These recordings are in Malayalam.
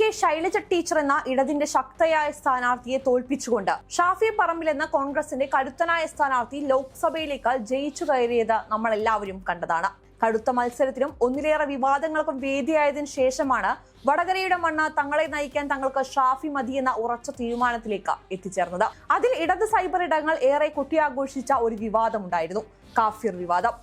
കെ ശൈലജ ടീച്ചർ എന്ന ഇടതിന്റെ ശക്തയായ സ്ഥാനാർത്ഥിയെ തോൽപ്പിച്ചുകൊണ്ട് ഷാഫി പറമ്പിൽ എന്ന കോൺഗ്രസിന്റെ കരുത്തനായ സ്ഥാനാർത്ഥി ലോക്സഭയിലേക്കാൾ ജയിച്ചു കയറിയത് നമ്മൾ എല്ലാവരും കണ്ടതാണ്. കടുത്ത മത്സരത്തിനും ഒന്നിലേറെ വിവാദങ്ങൾക്കും വേദിയായതിനു ശേഷമാണ് വടകരയുടെ മണ്ണ് തങ്ങളെ നയിക്കാൻ തങ്ങൾക്ക് ഷാഫി മതി എന്ന ഉറച്ച തീരുമാനത്തിലേക്ക് എത്തിച്ചേർന്നത്. അതിൽ ഇടത് സൈബർ ഇടങ്ങൾ ഏറെ കുട്ടിയാഘോഷിച്ച ഒരു വിവാദമുണ്ടായിരുന്നു. കാഫിർ വിവാദം.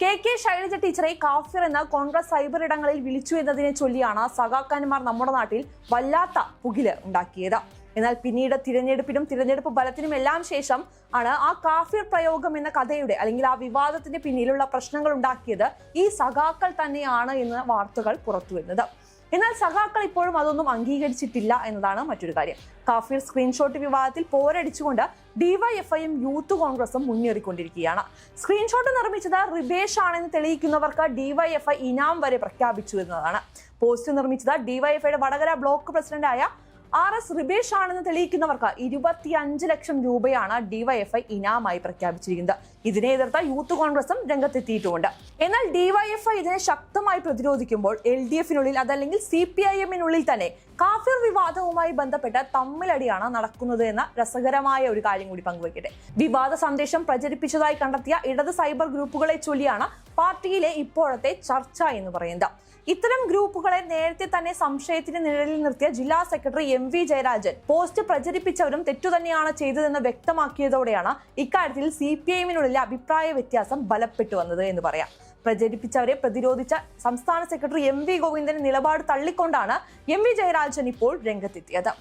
കെ കെ ശൈലജ ടീച്ചറെ കാഫിർ എന്ന കോൺഗ്രസ് സൈബർ ഇടങ്ങളിൽ വിളിച്ചു എന്നതിനെ ചൊല്ലിയാണ് സഖാക്കാന്മാർ നമ്മുടെ നാട്ടിൽ വല്ലാത്ത പുകിൽ ഉണ്ടാക്കിയത്. എന്നാൽ പിന്നീട് തിരഞ്ഞെടുപ്പിനും തിരഞ്ഞെടുപ്പ് ഫലത്തിനും എല്ലാം ശേഷം ആണ് ആ കാഫിർ പ്രയോഗം എന്ന കഥയുടെ അല്ലെങ്കിൽ ആ വിവാദത്തിന്റെ പിന്നിലുള്ള പ്രശ്നങ്ങൾ ഉണ്ടാക്കിയത് ഈ സഖാക്കൾ തന്നെയാണ് എന്ന് വാർത്തകൾ പുറത്തുവരുന്നത്. എന്നാൽ സഖാക്കൾ ഇപ്പോഴും അതൊന്നും അംഗീകരിച്ചിട്ടില്ല എന്നതാണ് മറ്റൊരു കാര്യം. കാഫിർ സ്ക്രീൻഷോട്ട് വിവാദത്തിൽ പോരടിച്ചുകൊണ്ട് ഡിവൈഎഫ്ഐയും യൂത്ത് കോൺഗ്രസും മുന്നേറിക്കൊണ്ടിരിക്കുകയാണ്. സ്ക്രീൻഷോട്ട് നിർമ്മിച്ചത് റിബേഷ് ആണെന്ന് തെളിയിക്കുന്നവർക്ക് ഡിവൈഎഫ്ഐ ഇനാം വരെ പ്രഖ്യാപിച്ചു എന്നതാണ്. പോസ്റ്റ് നിർമ്മിച്ചത് ഡിവൈഎഫ്ഐയുടെ വടകര ബ്ലോക്ക് പ്രസിഡന്റായ ആർ എസ് റിബേഷ് ആണെന്ന് തെളിയിക്കുന്നവർക്ക് ഇരുപത്തിയഞ്ച് ലക്ഷം രൂപയാണ് ഡിവൈഎഫ്ഐ ഇനാമായി പ്രഖ്യാപിച്ചിരിക്കുന്നത്. ഇതിനെ എതിർത്ത യൂത്ത് കോൺഗ്രസും രംഗത്തെത്തിയിട്ടുമുണ്ട് എന്നാൽ ഡിവൈഎഫ്ഐ ഇതിനെ ശക്തമായി പ്രതിരോധിക്കുമ്പോൾ എൽ ഡി എഫിനുള്ളിൽ അതല്ലെങ്കിൽ സി പി ഐ എമ്മിനുള്ളിൽ തന്നെ കാഫിർ വിവാദവുമായി ബന്ധപ്പെട്ട തമ്മിലടിയാണ് നടക്കുന്നത് എന്ന രസകരമായ ഒരു കാര്യം കൂടി പങ്കുവയ്ക്കട്ടെ വിവാദ സന്ദേശം പ്രചരിപ്പിച്ചതായി കണ്ടെത്തിയ ഇടത് സൈബർ ഗ്രൂപ്പുകളെ ചൊല്ലിയാണ് പാർട്ടിയിലെ ഇപ്പോഴത്തെ ചർച്ച എന്ന് പറയുന്നത്. ഇത്തരം ഗ്രൂപ്പുകളെ നേരത്തെ തന്നെ സംശയത്തിന് നിഴലിൽ നിർത്തിയ ജില്ലാ secretary M V Jayarajan post പ്രചരിപ്പിച്ചവരും തെറ്റു തന്നെയാണ് ചെയ്തതെന്ന് വ്യക്തമാക്കിയതോടെയാണ് ഇക്കാര്യത്തിൽ സി പി ഐഎമ്മിനുള്ളിലെ അഭിപ്രായ വ്യത്യാസം ബലപ്പെട്ടു വന്നത് എന്ന് പറയാം. പ്രചരിപ്പിച്ചവരെ പ്രതിരോധിച്ച സംസ്ഥാന സെക്രട്ടറി എം വി ഗോവിന്ദന്റെ നിലപാട് തള്ളിക്കൊണ്ടാണ് എം വി ജയരാജൻ ഇപ്പോൾ രംഗത്തെത്തിയത്.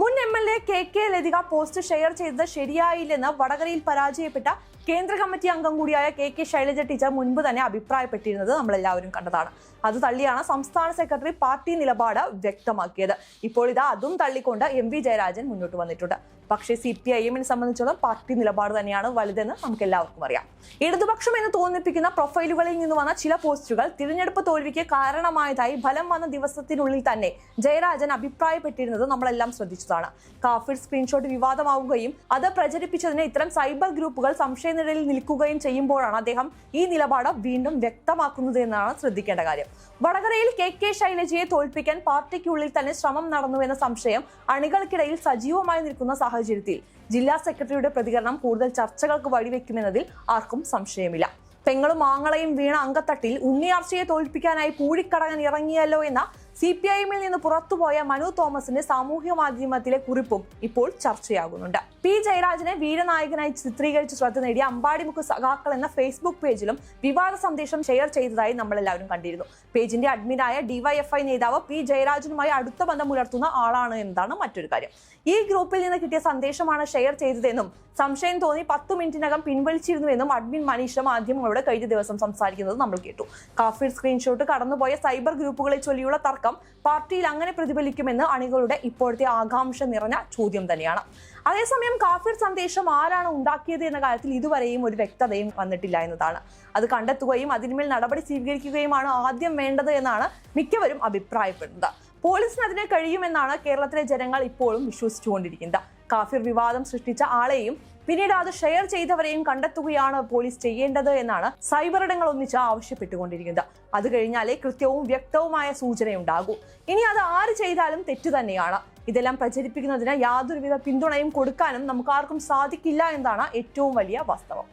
മുൻ M L A K K Lathika post share ചെയ്തത് ശരിയായില്ലെന്ന് വടകരയിൽ പരാജയപ്പെട്ട കേന്ദ്ര കമ്മിറ്റി അംഗം കൂടിയായ കെ കെ ശൈലജ ടീച്ചർ മുൻപ് തന്നെ അഭിപ്രായപ്പെട്ടിരുന്നത് നമ്മളെല്ലാവരും കണ്ടതാണ്. അത് തള്ളിയാണ് സംസ്ഥാന സെക്രട്ടറി പാർട്ടി നിലപാട് വ്യക്തമാക്കിയത്. ഇപ്പോൾ ഇത് അതും തള്ളിക്കൊണ്ട് എം വി ജയരാജൻ മുന്നോട്ട് വന്നിട്ടുണ്ട്. പക്ഷേ സി പി ഐ എമ്മിനെ സംബന്ധിച്ചിടത്തോളം പാർട്ടി നിലപാട് തന്നെയാണ് വലുതെന്ന് നമുക്ക് എല്ലാവർക്കും അറിയാം. ഇടതുപക്ഷം എന്ന് തോന്നിപ്പിക്കുന്ന പ്രൊഫൈലുകളിൽ നിന്ന് വന്ന ചില പോസ്റ്റുകൾ തിരഞ്ഞെടുപ്പ് തോൽവിക്ക് കാരണമായതായി ഫലം വന്ന ദിവസത്തിനുള്ളിൽ തന്നെ ജയരാജൻ അഭിപ്രായപ്പെട്ടിരുന്നത് നമ്മളെല്ലാം ശ്രദ്ധിച്ചതാണ്. കാഫിർ സ്ക്രീൻഷോട്ട് വിവാദമാവുകയും അത് പ്രചരിപ്പിച്ചതിന് ഇത്തരം സൈബർ ഗ്രൂപ്പുകൾ സംശയനിഴലിൽ നിൽക്കുകയും ചെയ്യുമ്പോഴാണ് അദ്ദേഹം ഈ നിലപാട് വീണ്ടും വ്യക്തമാക്കുന്നത് എന്നാണ് ശ്രദ്ധിക്കേണ്ട കാര്യം. വടകരയിൽ കെ കെ ശൈലജയെ തോൽപ്പിക്കാൻ പാർട്ടിക്കുള്ളിൽ തന്നെ ശ്രമം നടന്നു എന്ന സംശയം അണികൾക്കിടയിൽ സജീവമായി നിൽക്കുന്ന സാഹചര്യത്തിൽ ജില്ലാ സെക്രട്ടറിയുടെ പ്രതികരണം കൂടുതൽ ചർച്ചകൾക്ക് വഴിവെക്കുമെന്നതിൽ ആർക്കും സംശയമില്ല. പെങ്ങളും ആങ്ങളയും വീണ അങ്കത്തട്ടിൽ ഉണ്ണിയാർച്ചയെ തോൽപ്പിക്കാനായി പൂഴിക്കടകൻ ഇറങ്ങിയല്ലോ എന്ന സി പി ഐ എമ്മിൽ നിന്ന് പുറത്തുപോയ മനു തോമസിന്റെ സാമൂഹ്യ മാധ്യമത്തിലെ കുറിപ്പും ഇപ്പോൾ ചർച്ചയാകുന്നുണ്ട്. പി ജയരാജനെ വീരനായകനായി ചിത്രീകരിച്ച് ശ്രദ്ധ നേടിയ അമ്പാടിമുക്ക് സഖാക്കൾ എന്ന ഫേസ്ബുക്ക് പേജിലും വിവാദ സന്ദേശം ഷെയർ ചെയ്തതായി നമ്മൾ എല്ലാവരും കണ്ടിരുന്നു. പേജിന്റെ അഡ്മിനായ ഡിവൈഎഫ്ഐ നേതാവ് പി ജയരാജനുമായി അടുത്ത ബന്ധം പുലർത്തുന്ന ആളാണ് എന്നതാണ് മറ്റൊരു കാര്യം. ഈ ഗ്രൂപ്പിൽ നിന്ന് കിട്ടിയ സന്ദേശമാണ് ഷെയർ ചെയ്തതെന്നും സംശയം തോന്നി പത്ത് മിനിറ്റിനകം പിൻവലിച്ചിരുന്നുവെന്നും അഡ്മിൻ മനീഷ മാധ്യമങ്ങളോട് കഴിഞ്ഞ ദിവസം സംസാരിക്കുന്നത് നമ്മൾ കേട്ടു. കാഫിർ സ്ക്രീൻഷോട്ട് കടന്നുപോയ സൈബർ ഗ്രൂപ്പുകളെ ചൊല്ലിയുള്ള തർക്കം പാർട്ടിയിൽ അങ്ങനെ പ്രതിഫലിക്കുമെന്ന് അണികളുടെ ഇപ്പോഴത്തെ ആകാംക്ഷ നിറഞ്ഞ ചോദ്യം തന്നെയാണ്. അതേസമയം കാഫിർ സന്ദേശം ആരാണ് ഉണ്ടാക്കിയത് എന്ന കാര്യത്തിൽ ഇതുവരെയും ഒരു വ്യക്തതയും വന്നിട്ടില്ല എന്നതാണ്. അത് കണ്ടെത്തുകയും അതിന്മേൽ നടപടി സ്വീകരിക്കുകയുമാണ് ആദ്യം വേണ്ടത് എന്നാണ് മിക്കവരും അഭിപ്രായപ്പെടുന്നത്. പോലീസിന് അതിനെ കഴിയുമെന്നാണ് കേരളത്തിലെ ജനങ്ങൾ ഇപ്പോഴും വിശ്വസിച്ചുകൊണ്ടിരിക്കുന്നത്. കാഫിർ വിവാദം സൃഷ്ടിച്ച ആളെയും പിന്നീട് അത് ഷെയർ ചെയ്തവരെയും കണ്ടെത്തുകയാണ് പോലീസ് ചെയ്യേണ്ടത് എന്നാണ് സൈബർ ഇടങ്ങൾ ഒന്നിച്ച് ആവശ്യപ്പെട്ടുകൊണ്ടിരിക്കുന്നത്. അത് കഴിഞ്ഞാലേ കൃത്യവും വ്യക്തവുമായ സൂചനയുണ്ടാകൂ. ഇനി അത് ആര് ചെയ്താലും തെറ്റു തന്നെയാണ്. ഇതെല്ലാം പ്രചരിപ്പിക്കുന്നതിന് യാതൊരുവിധ പിന്തുണയും കൊടുക്കാനും നമുക്ക് ആർക്കും സാധിക്കില്ല എന്നാണ് ഏറ്റവും വലിയ വാസ്തവം.